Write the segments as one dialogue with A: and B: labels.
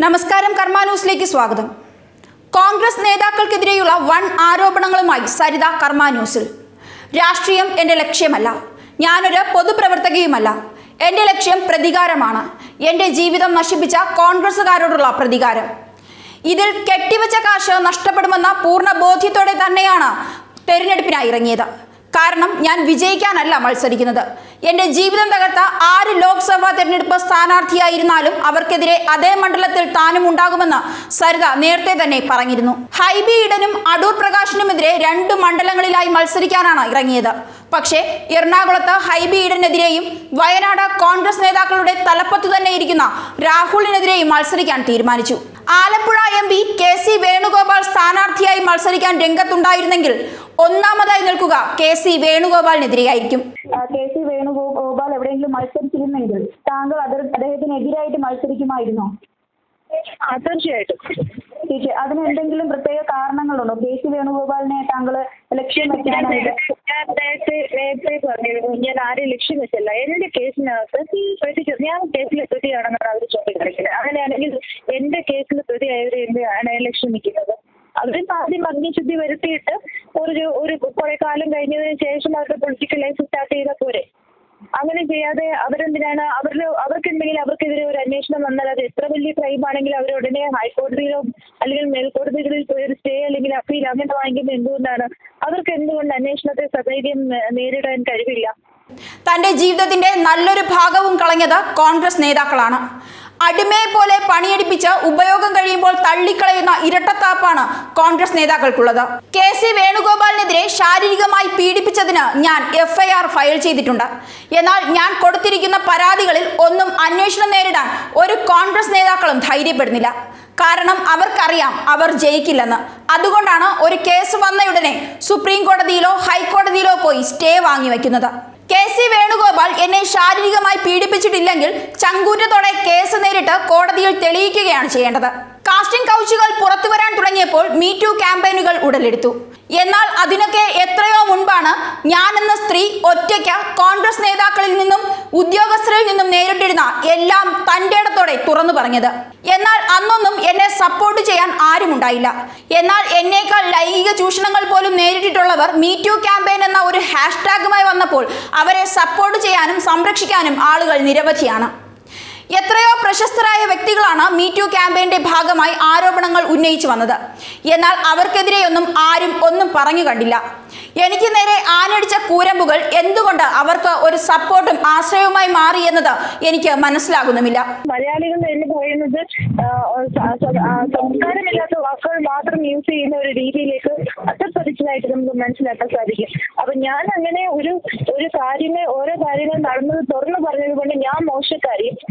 A: നമസ്കാരം കർമ്മ ന്യൂസിലേക്ക് സ്വാഗതം. കോൺഗ്രസ് നേതാക്കൾക്കെതിരെയുള്ള വൺ ആരോപണങ്ങളുമായി സരിത കർമ്മ ന്യൂസിൽ. രാഷ്ട്രീയം എന്റെ ലക്ഷ്യമല്ല. ഞാനൊരു പൊതുപ്രവർത്തകയുമല്ല. എന്റെ ലക്ഷ്യം പ്രതികാരമാണ്. എന്റെ ജീവിതം നശിപ്പിച്ച കോൺഗ്രസ്സുകാരോടുള്ള പ്രതികാരം. ഇതിൽ കെട്ടിവെച്ച കാശ് നഷ്ടപ്പെടുമെന്ന പൂർണ ബോധ്യത്തോടെ തന്നെയാണ് തെരഞ്ഞെടുപ്പിനായി ഇറങ്ങിയത്. കാരണം ഞാൻ വിജയിക്കാനല്ല മത്സരിക്കുന്നത്. എന്റെ ജീവിതം തകർത്ത ആര് ലോക്സഭാ തെരഞ്ഞെടുപ്പ് സ്ഥാനാർത്ഥിയായിരുന്നാലും അവർക്കെതിരെ അതേ മണ്ഡലത്തിൽ താനും ഉണ്ടാകുമെന്ന് സരിത നേരത്തെ തന്നെ പറഞ്ഞിരുന്നു. ഹൈബി ഈഡനും അടൂർ പ്രകാശിനുമെതിരെ രണ്ട് മണ്ഡലങ്ങളിലായി മത്സരിക്കാനാണ് ഇറങ്ങിയത്. പക്ഷേ എറണാകുളത്ത് ഹൈബി ഈഡനെതിരെയും വയനാട് കോൺഗ്രസ് നേതാക്കളുടെ തലപ്പത്ത് തന്നെ ഇരിക്കുന്ന രാഹുലിനെതിരെയും മത്സരിക്കാൻ തീരുമാനിച്ചു. Alappuzha M P K C Venugopal സ്ഥാനാർത്ഥിയായി മത്സരിക്കാൻ രംഗത്തുണ്ടായിരുന്നെങ്കിൽ ഒന്നാമതായി നിൽക്കുക കെ സി വേണുഗോപാലിനെതിരെയായിരിക്കും.
B: കെ സി വേണുഗോപാൽ മത്സരിച്ചിരുന്നെങ്കിൽ താങ്കൾ അത് അദ്ദേഹത്തിനെതിരായിട്ട് മത്സരിക്കുമായിരുന്നോ?
C: ആ തീർച്ചയായിട്ടും.
B: അതിന് എന്തെങ്കിലും പ്രത്യേക കാരണങ്ങളുണ്ടോ? കെ സി വേണുഗോപാലിനെ താങ്കൾ ലക്ഷ്യം വെക്കാനായിട്ട്?
C: നേരത്തെ- നേരത്തെ പറഞ്ഞിരുന്നു ഞാൻ ആരെയും ലക്ഷ്യം വെച്ചല്ല. എന്റെ കേസിനകത്ത് പ്രതി ഞാൻ കേസിൽ പ്രതിയാണെന്നാണ് അവർ ചോദിക്കുന്നത് അങ്ങനെയാണെങ്കിൽ എന്റെ കേസിൽ പ്രതിയായവരെ എന്തിനാണ് ലക്ഷ്യം വെക്കുന്നത് അവരും ആദ്യം അഗ്നിശുദ്ധി വരുത്തിയിട്ട് ഒരു ഒരു കുറെ കാലം കഴിഞ്ഞതിന് ശേഷം അവരുടെ പൊളിറ്റിക്കൽ ലൈഫ് സ്റ്റാർട്ട് ചെയ്താൽ പോരെ. അങ്ങനെ ചെയ്യാതെ അവരെന്തിനാണ്? അവരിൽ അവർക്ക് എന്തെങ്കിലും അവർക്കെതിരെ ഒരു അന്വേഷണം വന്നാൽ അത് എത്ര വലിയ ക്രൈം ആണെങ്കിലും അവർ ഉടനെ ഹൈക്കോടതിയിലോ അല്ലെങ്കിൽ മേൽക്കോടതികളിൽ പോയി ഒരു സ്റ്റേ അല്ലെങ്കിൽ അപ്പീൽ അങ്ങനെ വാങ്ങിക്കുന്നത് എന്തുകൊണ്ടാണ്? അവർക്ക് എന്തുകൊണ്ട് അന്വേഷണത്തെ സധൈര്യം നേരിടാൻ കഴിവില്ല?
A: തന്റെ ജീവിതത്തിന്റെ നല്ലൊരു ഭാഗവും കളഞ്ഞത് കോൺഗ്രസ് നേതാക്കളാണ്. അടിമയെ പോലെ പണിയെടുപ്പിച്ച് ഉപയോഗം കഴിയുമ്പോൾ തള്ളിക്കളയുന്ന ഇരട്ടത്താപ്പാണ് കോൺഗ്രസ് നേതാക്കൾക്കുള്ളത്. കെ സി വേണുഗോപാലിനെതിരെ ശാരീരികമായി പീഡിപ്പിച്ചതിന് ഞാൻ എഫ്ഐആർ ഫയൽ ചെയ്തിട്ടുണ്ട്. എന്നാൽ ഞാൻ കൊടുത്തിരിക്കുന്ന പരാതികളിൽ ഒന്നും അന്വേഷണം നേരിടാൻ ഒരു കോൺഗ്രസ് നേതാക്കളും ധൈര്യപ്പെടുന്നില്ല. കാരണം അവർക്കറിയാം അവർ ജയിക്കില്ലെന്ന്. അതുകൊണ്ടാണ് ഒരു കേസ് വന്നയുടനെ സുപ്രീം കോടതിയിലോ ഹൈക്കോടതിയിലോ പോയി സ്റ്റേ വാങ്ങി വെക്കുന്നത്. കെ സി വേണുഗോപാൽ എന്നെ ശാരീരികമായി പീഡിപ്പിച്ചിട്ടില്ലെങ്കിൽ ചങ്കൂറ്റത്തോടെ കേസ് നേരിട്ട് കോടതിയിൽ തെളിയിക്കുകയാണ് ചെയ്യേണ്ടത്. കാസ്റ്റിംഗ് കൗച്ചുകൾ പുറത്തു വരാൻ തുടങ്ങിയപ്പോൾ മീ ടു ക്യാമ്പയിനുകൾ ഉടലെടുത്തു. എന്നാൽ അതിനൊക്കെ എത്രയോ മുൻപാണ് ഞാനെന്ന സ്ത്രീ ഒറ്റയ്ക്ക് കോൺഗ്രസ് നേതാക്കളിൽ നിന്നും ഉദ്യോഗസ്ഥരിൽ നിന്നും നേരിട്ടിരുന്ന എല്ലാം തന്റെ ഇടത്തോടെ തുറന്നു പറഞ്ഞത്. എന്നാൽ അന്നൊന്നും എന്നെ സപ്പോർട്ട് ചെയ്യാൻ ആരുമുണ്ടായില്ല എന്നാൽ എന്നേക്കാൾ ലൈംഗിക ചൂഷണങ്ങൾ പോലും നേരിട്ടിട്ടുള്ളവർ മീ ടു ക്യാമ്പയിൻ എന്ന ഒരു ഹാഷ്ടാഗുമായി വന്നപ്പോൾ അവരെ സപ്പോർട്ട് ചെയ്യാനും സംരക്ഷിക്കാനും ആളുകൾ നിരവധിയാണ്. എത്രയോ പ്രശസ്തരായ വ്യക്തികളാണ് മീറ്റു ക്യാമ്പയിന്റെ ഭാഗമായി ആരോപണങ്ങൾ ഉന്നയിച്ചു വന്നത്. എന്നാൽ അവർക്കെതിരെയൊന്നും ആരും ഒന്നും പറഞ്ഞു കണ്ടില്ല. എനിക്ക് നേരെ ആനടിച്ച കൂരമ്പുകൾ എന്തുകൊണ്ട് അവർക്ക് ഒരു സപ്പോർട്ടും ആശ്രയവുമായി മാറി എന്നത് എനിക്ക് മനസ്സിലാകുന്നുമില്ല.
C: മലയാളികൾ എന്ന് പറയുന്നത് സംസ്കാരമില്ലാത്ത വാക്കുകൾ മാത്രം യൂസ് ചെയ്യുന്ന ഒരു രീതിയിലേക്ക് അത്തപ്പതിച്ചതായിട്ട് നമുക്ക് മനസ്സിലാക്കാൻ സാധിക്കും. അപ്പൊ ഞാൻ അങ്ങനെ ഒരു ഒരു കാര്യമേ ഓരോ കാര്യങ്ങൾ നടന്നത് തുറന്നു പറഞ്ഞത് കൊണ്ട് ഞാൻ എന്ന്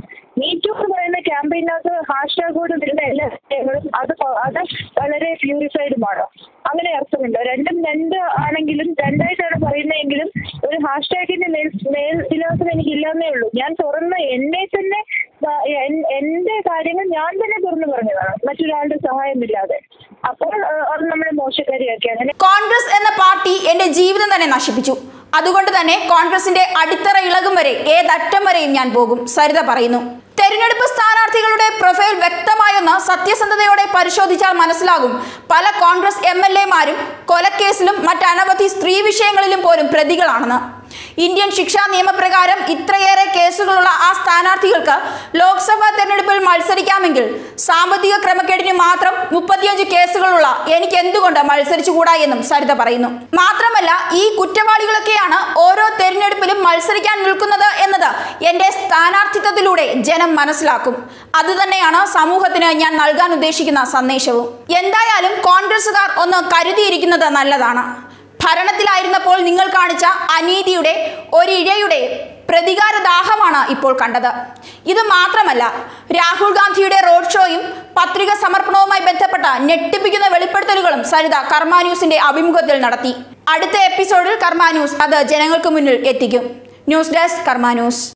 C: പറയുന്ന ക്യാമ്പയിനകത്ത് ഹാഷ്ടാഗോട് വരുന്ന എല്ലാ കാര്യങ്ങളും. അത് അത് വളരെ പ്യൂരിഫൈഡുമാണ് അങ്ങനെ അർത്ഥമുണ്ട്. രണ്ടും രണ്ട് ആണെങ്കിലും രണ്ടായിട്ടാണ് പറയുന്നതെങ്കിലും ഒരു ഹാഷ്ടാഗിന്റെ മേൽ മേൽ വിലാസം എനിക്കില്ലാന്നേ ഉള്ളൂ. ഞാൻ തുറന്ന് എന്നെ തന്നെ എന്റെ കാര്യങ്ങൾ ഞാൻ തന്നെ തുറന്നു പറഞ്ഞതാണ്. മറ്റൊരാളുടെ സഹായമില്ലാതെ. അപ്പോൾ അത് നമ്മളെ മോശക്കാരിയാക്കി അങ്ങനെ.
A: കോൺഗ്രസ് എന്ന പാർട്ടി എന്റെ ജീവിതം തന്നെ നശിപ്പിച്ചു. അതുകൊണ്ട് തന്നെ കോൺഗ്രസിന്റെ അടിത്തറ ഇളകും വരെ ഏതറ്റം വരെയും ഞാൻ പോകും സരിത പറയുന്നു. തെരഞ്ഞെടുപ്പ് സ്ഥാനാർത്ഥികളുടെ പ്രൊഫൈൽ വ്യക്തമായൊന്ന് സത്യസന്ധതയോടെ പരിശോധിച്ചാൽ മനസ്സിലാകും. പല കോൺഗ്രസ് എം എൽ എമാരും കൊലക്കേസിലും മറ്റനവധി സ്ത്രീ വിഷയങ്ങളിലും പോലും പ്രതികളാണെന്ന്. ഇന്ത്യൻ ശിക്ഷാ നിയമപ്രകാരം ഇത്രയേറെ കേസുകളുള്ള ആ സ്ഥാനാർത്ഥികൾക്ക് ലോക്സഭാ തെരഞ്ഞെടുപ്പിൽ മത്സരിക്കാമെങ്കിൽ സാമ്പത്തിക ക്രമക്കേടിന് മാത്രം മുപ്പത്തിയഞ്ച് കേസുകളുള്ള എനിക്ക് എന്തുകൊണ്ട് മത്സരിച്ചുകൂടാ എന്നും സരിത പറയുന്നു. മാത്രമല്ല ഈ കുറ്റവാളികളൊക്കെയാണ് ഓരോ തെരഞ്ഞെടുപ്പിലും മത്സരിക്കാൻ നിൽക്കുന്നത് എന്നത് എന്റെ സ്ഥാനാർത്ഥിത്വത്തിലൂടെ ജനം മനസ്സിലാക്കും. അതുതന്നെയാണ് സമൂഹത്തിന് ഞാൻ നൽകാൻ ഉദ്ദേശിക്കുന്ന സന്ദേശവും. എന്തായാലും കോൺഗ്രസുകാർ ഒന്ന് കരുതിയിരിക്കുന്നത് നല്ലതാണ്. ഭരണത്തിലായിരുന്നപ്പോൾ നിങ്ങൾ കാണിച്ച അനീതിയുടെ ഒരിഴയുടെ പ്രതികാര ദാഹമാണ് ഇപ്പോൾ കണ്ടത്. ഇത് മാത്രമല്ല രാഹുൽ ഗാന്ധിയുടെ റോഡ് ഷോയും പത്രിക സമർപ്പണവുമായി ബന്ധപ്പെട്ട ഞെട്ടിപ്പിക്കുന്ന വെളിപ്പെടുത്തലുകളും സരിത കർമാന്യൂസിന്റെ അഭിമുഖത്തിൽ നടത്തി. അടുത്ത എപ്പിസോഡിൽ കർമാന്യൂസ് അത് ജനങ്ങൾക്ക് മുന്നിൽ എത്തിക്കും. News desk Karma news.